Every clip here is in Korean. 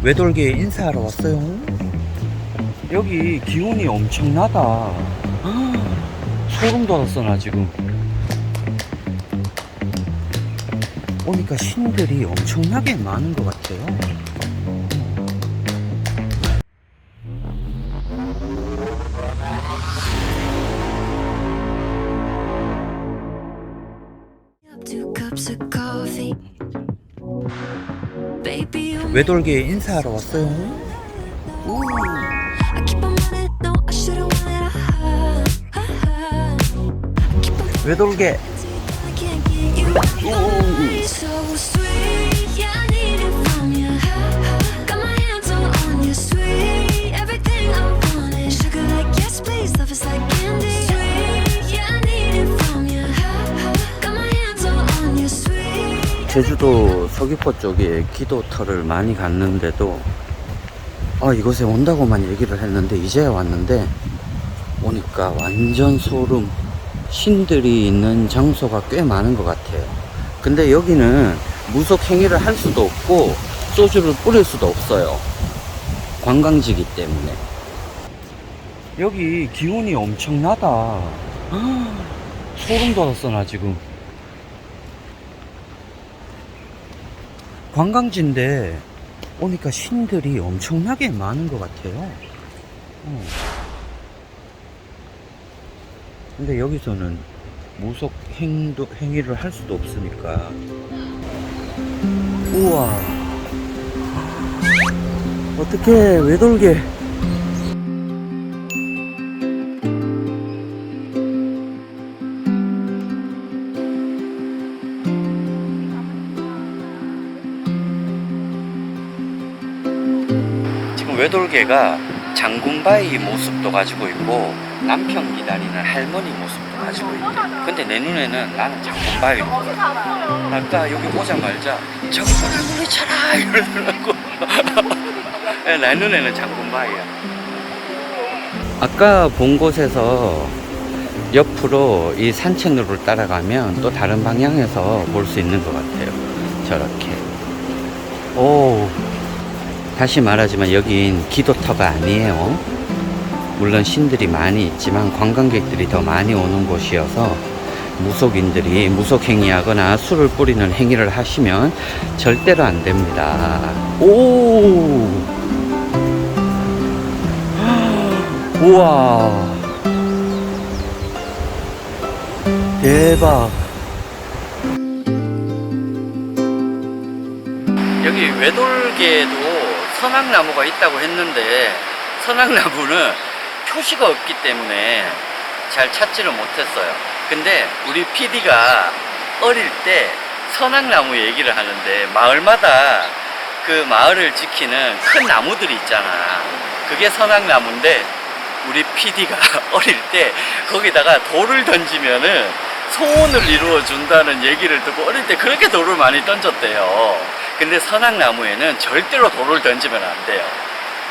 외돌개 인사하러 왔어요. 여기 기온이 엄청나다. 아, 소름 돋았어 나 지금. 오니까 신들이 엄청나게 많은 것 같아요. 외돌개 인사하러 왔어요. No, 제주도 서귀포 쪽에 기도터를 많이 갔는데도 아 이곳에 온다고만 얘기를 했는데 이제야 왔는데 오니까 완전 소름. 신들이 있는 장소가 꽤 많은 것 같아요. 근데 여기는 무속 행위를 할 수도 없고 소주를 뿌릴 수도 없어요. 관광지기 때문에. 여기 기온이 엄청나다. 아, 소름 돋았어 나 지금 관광지인데 오니까 신들이 엄청나게 많은 것 같아요. 어. 근데 여기서는 무속 행도, 행위를 할 수도 없으니까. 우와. 어떻게 왜 돌게? 외돌개가 장군바이 모습도 가지고 있고 남편 기다리는 할머니 모습도 가지고 있대. 근데 내 눈에는 나는 보여. 아까 여기 오자마자 장군을 물리쳐라 이러더라고. 내 눈에는 장군바이야. 아까 본 곳에서 옆으로 이 산책로를 따라가면 또 다른 방향에서 볼 수 있는 것 같아요. 저렇게. 오. 다시 말하지만 여긴 기도터가 아니에요. 물론 신들이 많이 있지만 관광객들이 더 많이 오는 곳이어서 무속인들이 무속행위하거나 술을 뿌리는 행위를 하시면 절대로 안 됩니다. 오! 우와! 대박! 여기 외돌개도 선악나무가 있다고 했는데 선악나무는 표시가 없기 때문에 잘 찾지를 못했어요. 근데 우리 PD가 어릴 때 선악나무 얘기를 하는데 마을마다 그 마을을 지키는 큰 나무들이 있잖아. 그게 선악나무인데 우리 PD가 어릴 때 거기다가 돌을 던지면은 소원을 이루어 준다는 얘기를 듣고 어릴 때 그렇게 돌을 많이 던졌대요. 근데 선악나무에는 절대로 돌을 던지면 안 돼요.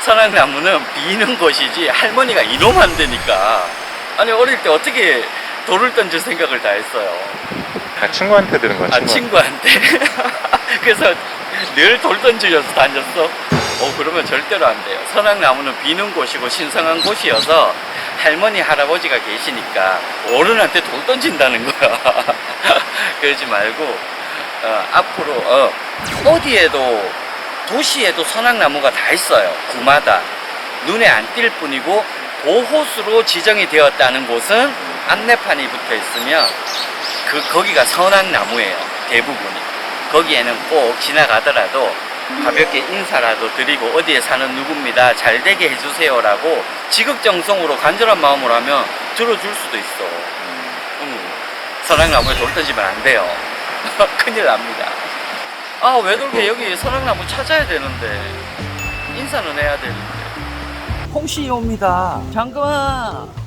선악나무는 비는 것이지 할머니가 이놈 안 되니까. 아니 어릴 때 어떻게 돌을 던질 생각을 다 했어요. 아, 친구한테 들은 거야, 아 친구. 친구한테. 그래서 늘 돌 던지면서 다녔어. 어 그러면 절대로 안 돼요. 선악나무는 비는 곳이고 신성한 곳이어서 할머니 할아버지가 계시니까 어른한테 돌 던진다는 거야. 그러지 말고 어, 앞으로 어, 어디에도 도시에도 선악나무가 다 있어요. 구마다 눈에 안 띌 뿐이고 보호수로 지정이 되었다는 곳은 안내판이 붙어 있으면 그 거기가 선악나무예요. 대부분이. 거기에는 꼭 지나가더라도 가볍게 인사라도 드리고 어디에 사는 누구입니다. 잘 되게 해주세요라고 지극정성으로 간절한 마음으로 하면 들어줄 수도 있어. 음. 선악나무에 돌 던지면 안 돼요. 큰일 납니다. 아, 왜 돌게 여기 선악나무 찾아야 되는데. 인사는 해야 되는데. 홍씨 옵니다. 잠깐만.